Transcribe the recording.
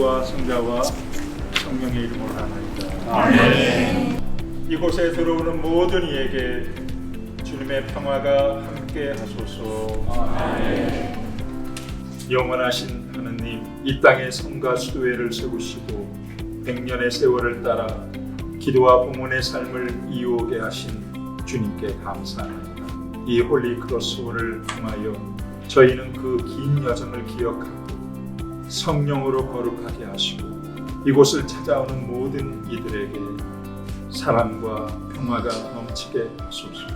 성자와 성령의 이름으로 하나이다. 이곳에 들어오는 모든 이에게 주님의 평화가 함께 하소서. 영원하신 하느님, 이 땅에 성과 수도회를 세우시고 백년의 세월을 따라 기도와 봉헌의 삶을 이루게 하신 주님께 감사합니다. 이 홀리 크로스오를 통하여 저희는 그 긴 여정을 기억하고 성령으로 거룩하게 하시고 이곳을 찾아오는 모든 이들에게 사랑과 평화가 넘치게 하소서.